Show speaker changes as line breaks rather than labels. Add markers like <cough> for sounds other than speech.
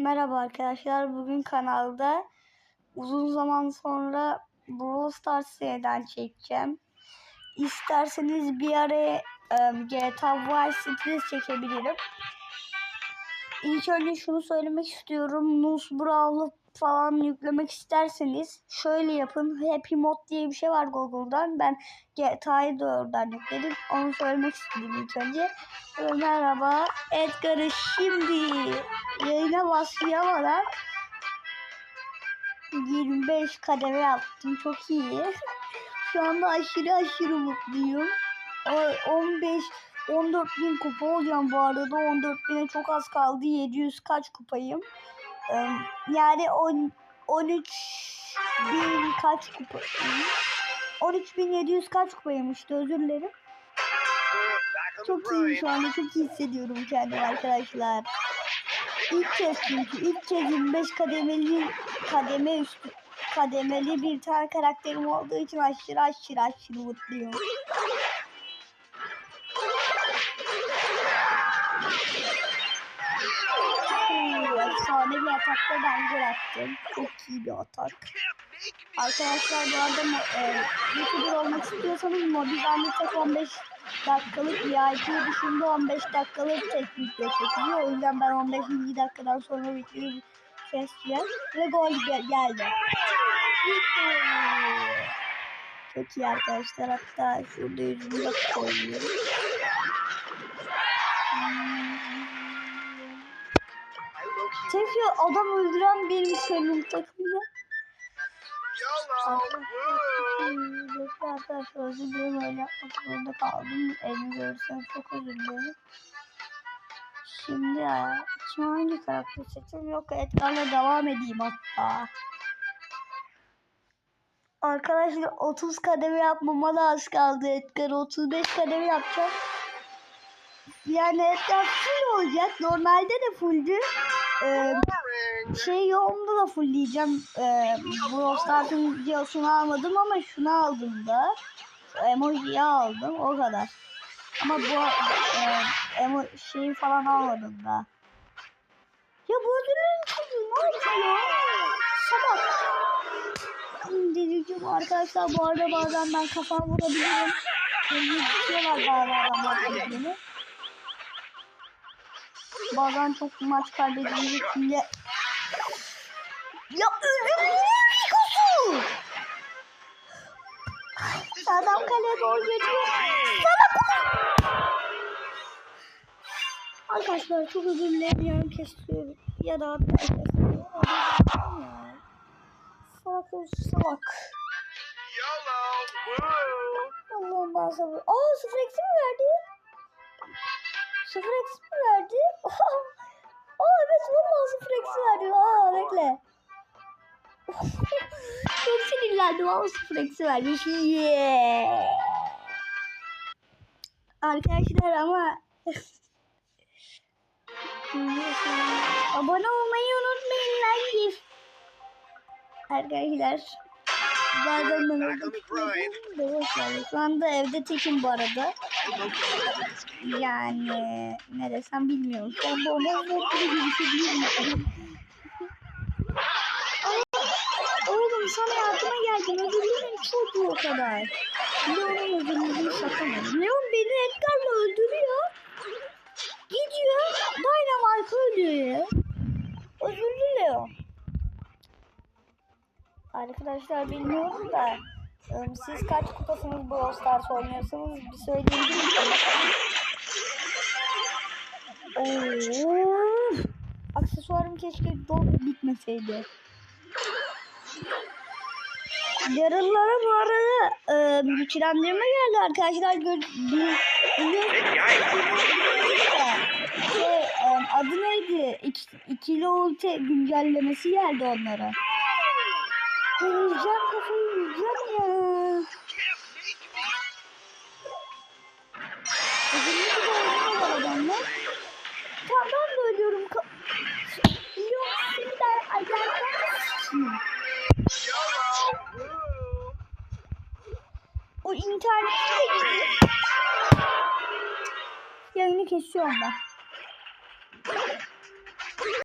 Merhaba arkadaşlar. Bugün kanalda uzun zaman sonra Brawl Stars seriden çekeceğim. İsterseniz bir araya em, GTA Vice City'de çekebilirim. İlk önce şunu söylemek istiyorum. Nus Brawl'ı falan yüklemek isterseniz şöyle yapın. Happy Mod diye bir şey var Google'dan. Ben GTA'yı da oradan yükledim. Onu söylemek istedim ilk önce. Merhaba. Edgar'ı şimdi yayına başlayamadan 25 kademe yaptım. Çok iyi. Şu anda aşırı aşırı mutluyum. O 15 14 bin kupa olacağım bu arada. 14 bine çok az kaldı. 700 kaç kupayım. Yani 10, 13 bin kaç kupayım. 13.700 kaç kupaymıştı özür dilerim. Çok iyiyim şu anda çok iyi hissediyorum kendimi arkadaşlar. İlk kez çünkü ilk kez 25 kademeli kademe üstü kademeli bir tane karakterim olduğu için aşırı aşırı aşırı mutluyum. Efsane bir atakta ben gol attım. Çok iyi bir atak. Arkadaşlar bu arada e, YouTuber olmak istiyorsanız Mobizen'de tek 15 dakikalık VIP dışında 15 dakikalık tek video çekiliyor. O yüzden ben 15. dakikadan sonra videoyu keseceğim. Ve gol gel- geldi. Çok iyi arkadaşlar. Hatta şurada yüzümü de koyuyorum. Tek adam öldüren benim senin takımda. Bekle arkadaşlar özür dilerim öyle yapmak zorunda kaldım. Elini görürseniz çok özür dilerim. Şimdi ya kim hangi karakter seçeyim yok Edgar'la devam edeyim hatta. Arkadaşlar 30 kademe yapmama da az kaldı Edgar 35 kademe yapacağım. Yani Edgar full olacak. Normalde de fulldü. Ee, şey yolunda da fullleyeceğim. Ee, Brawl Stars'ın videosunu almadım ama şunu aldım da. Emoji'yi aldım o kadar. Ama bu e, emo şeyi falan almadım da. Ya bu ödülün ne yapıyor? Sabah. Dedeciğim arkadaşlar bu arada bazen ben kafam vurabilirim. Tutuyorlar bazen adamlar Bazen çok maç kaybedince şimdi ya öldüm Mikosu. Adam kaleye doğru geçiyor. Sana Arkadaşlar çok özür dilerim yarım kesiyorum. Ya da kesiyorum. Salak olsun salak. Allah'ım ben sabır. Aa sıfır eksi mi verdi? Sıfır eksi mi verdi? <laughs> Aa evet valla sıfır eksi verdi. Aa bekle. Çok sinirlendim ama sıfır eksi vermiş. Yeah. Arkadaşlar ama abone olmayı unutmayın like. Arkadaşlar bazen ben ver. Şu anda evde tekim bu arada. Yani ne desem bilmiyorum. Şu anda ona noktada görüşebilirim. Aa, Oğlum sana yardıma geldim. Özür dilerim çocuğu o kadar. Leon'un özürlüğünü sakamadım. Leon beni Edgar'la öldürüyor. Gidiyor. Dynamite ölüyor. Özürlü Leon. Arkadaşlar bilmiyorum da ım, siz kaç kupasınız Brawl Stars oynuyorsunuz bir söyleyebilir misiniz? Aksesuarım keşke dolup bitmeseydi. Yarınlara bu arada e, güçlendirme geldi arkadaşlar. Gör, şey, e, adı neydi? İki, ikili ulti güncellemesi geldi onlara. Yiyeceğim kafayı yiyeceğim ya. Bugün O interneti de gidiyor. Yayını kesiyorum ben.